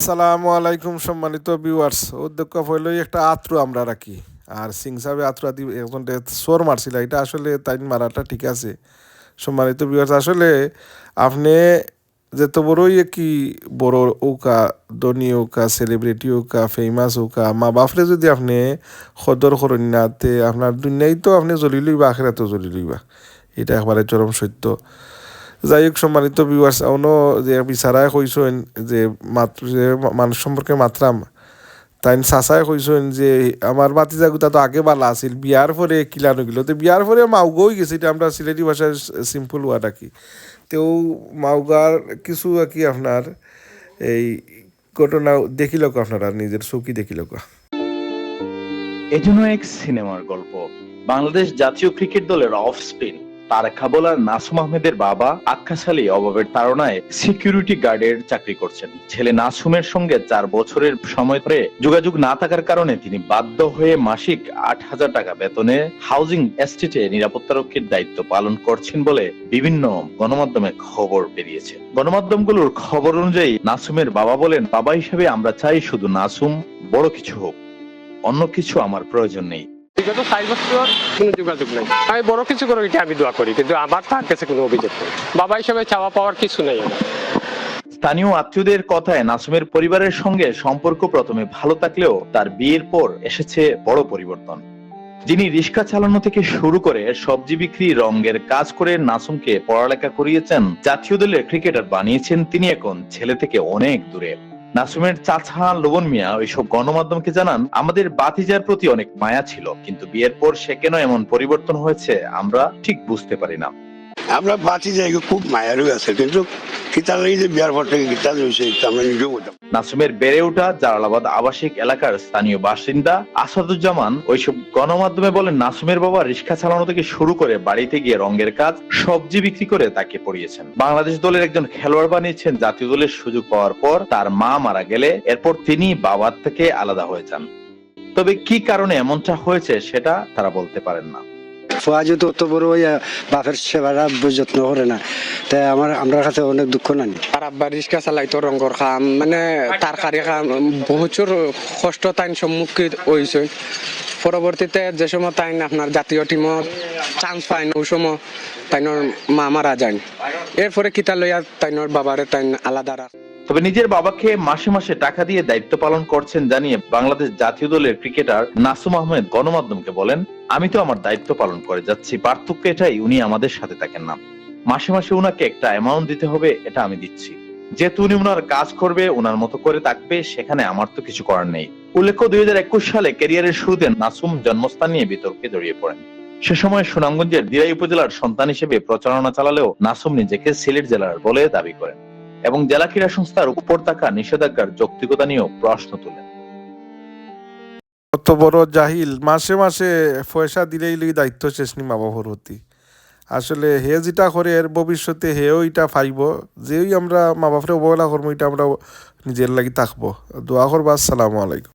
আসসালামু আলাইকুম সম্মানিত ভিউয়ার্স উদ্যোগ হইলেই একটা আত্রু আমরা রাখি। আর সিং সাহেব আত্রু আদি একজন সোর মারছিল, এটা আসলে তাই মারাটা ঠিক আছে। সম্মানিত ভিউয়ার্স আসলে আপনি যত বড়ই কি বড় ওকা ধনী ওকা সেলিব্রিটি ওকা ফেমাস ওকা মা বাপরে যদি আপনি সদর না আপনার দুনিয়ায় তো আপনি জ্বলি লইবা আখেরাতেও জ্বলি লইবা এটা একবারে চরম সত্য। যাই হোক সম্মানিত ভিউয়ার্স অন্য যে বিচারায় কইছেন যে মাত্র যে মানুষ সম্পর্কে মাত্রাম তাই চাচাই কইছেন যে আমার বাতিজা গুতা তো আগে বালা আছিল, বিয়ার পরে কিলানো গেল। তো বিয়ার পরে মাউগাও গেছে, এটা আমরা সিলেটি ভাষায় সিম্পল ওয়ার্ড আর কি তেও মাউগার কিছু আর কি আপনার, এই ঘটনা দেখিল আপনারা, নিজের চৌকি দেখিল এজন্য এক সিনেমার গল্প, বাংলাদেশ জাতীয় ক্রিকেট দলের অফ স্পিন। নাসুম আহমেদের বাবা আলী অভাবের সিকিউরিটি গার্ডের চাকরি করছেন। ছেলে নাসুমের সঙ্গে চার বছরের সময় ধরে যোগাযোগ না থাকার কারণে তিনি বাধ্য হয়ে মাসিক আট হাজার টাকা বেতনে হাউজিং এস্টেটে নিরাপত্তারক্ষীর দায়িত্ব পালন করছেন বলে বিভিন্ন গণমাধ্যমে খবর বেরিয়েছে। গণমাধ্যমগুলোর খবর অনুযায়ী নাসুমের বাবা বলেন, বাবা হিসেবে আমরা চাই শুধু নাসুম, বড় কিছু হোক। অন্য কিছু আমার প্রয়োজন নেই। বিগত চার বছর কোনো যোগাযোগ নেই। আমি বড় কিছু করে এটা আমি দোয়া করি, কিন্তু আমার তার কাছে কোনো অভিযোগ নেই। বাবা হিসেবে চাওয়া পাওয়ার কিছু নেই স্থানীয় আত্মীয়দের কথায় নাসুমের পরিবারের সঙ্গে সম্পর্ক প্রথমে ভালো থাকলেও তার বিয়ের পর এসেছে বড় পরিবর্তন। যিনি রিক্সা চালানো থেকে শুরু করে সবজি বিক্রি, রঙের কাজ করে নাসুমকে পড়ালেখা করিয়েছেন, জাতীয় দলের ক্রিকেটার বানিয়েছেন তিনি এখন ছেলে থেকে অনেক দূরে। নাসুমের চাচা লোবন মিয়া, ওইসব গণমাধ্যমকে জানান? আমাদের বাতিজার প্রতি অনেক মায়া ছিল, কিন্তু বিয়ের পর সে কেন এমন পরিবর্তন হয়েছে আমরা ঠিক বুঝতে পারি না। আমরা বাঁচি যাই, খুব মায়ারও আছে কিন্তু নাসুমের বেড়ে ওঠা জালালাবাদ আবাসিক এলাকার স্থানীয় বাসিন্দা আসাদুজ্জামান ওইসব গণমাধ্যমে বলেন, নাসুমের বাবা রিক্সা চালানো থেকে শুরু করে বাড়িতে গিয়ে রঙের কাজ, সবজি বিক্রি করে তাকে পড়িয়েছেন। বাংলাদেশ দলের একজন খেলোয়াড় বানিয়েছেন, জাতীয় দলের সুযোগ পাওয়ার পর তার মা মারা গেলে এরপর তিনি বাবার থেকে আলাদা হয়ে যান। তবে কি কারণে এমনটা হয়েছে সেটা তারা বলতে পারেন না। ফুয়া যেহেতু অত বড় হইয়া বাপের সেবাটা যত্ন করে না। তাই আমার আমরা কাছে অনেক দুঃখ নানি। আর আব্বা রিক্সা চালাইতো রঙর খাম মানে তারকারি খাম প্রচুর কষ্ট তাইন সম্মুখীন হয়েছে পরবর্তীতে যে সময় তাইন আপনার জাতীয় টিমত চান্স পাইন ওই সময় তাইনর মা মারা যান এরপরে কিতা লইয়া তাইনর বাবারে তাইন আলাদা রাখ তবে নিজের বাবাকে মাসে মাসে টাকা দিয়ে দায়িত্ব পালন করছেন জানিয়ে বাংলাদেশ জাতীয় দলের ক্রিকেটার নাসুম আহমেদ গণমাধ্যমকে বলেন, আমি তো আমার দায়িত্ব পালন করে যাচ্ছি। পার্থক্য এটাই, উনি আমাদের সাথে থাকেন না। মাসে মাসে উনাকে একটা অ্যামাউন্ট দিতে হবে, এটা আমি দিচ্ছি। যেহেতু উনি উনার কাজ করবে, উনার মতো করে থাকবে, সেখানে আমার তো কিছু করার নেই। উল্লেখ্য, দুই হাজার একুশ সালে ক্যারিয়ারের শুরুতে নাসুম জন্মস্থান নিয়ে বিতর্কে জড়িয়ে পড়েন। সে সময় সুনামগঞ্জের দিরাই উপজেলার সন্তান হিসেবে প্রচারণা চালালেও নাসুম নিজেকে সিলেট জেলার বলে দাবি করেন। এবং জেলা ক্রীড়া সংস্থার উপর থাকা নিষেধাজ্ঞার যৌক্তিকতা নিয়েও প্রশ্ন তোলেন। কত বড় জাহিল, মাসে মাসে পয়সা দিলেই লই দায়িত্ব শেষ নি মা বাবার হতি আসলে হে যেটা করে, এর ভবিষ্যতে হেও এটা পাইব। যেই আমরা মা বাপরে অবহেলা করব, এটা আমরা নিজের লাগি থাকব। দোয়া করব, আসসালামু আলাইকুম।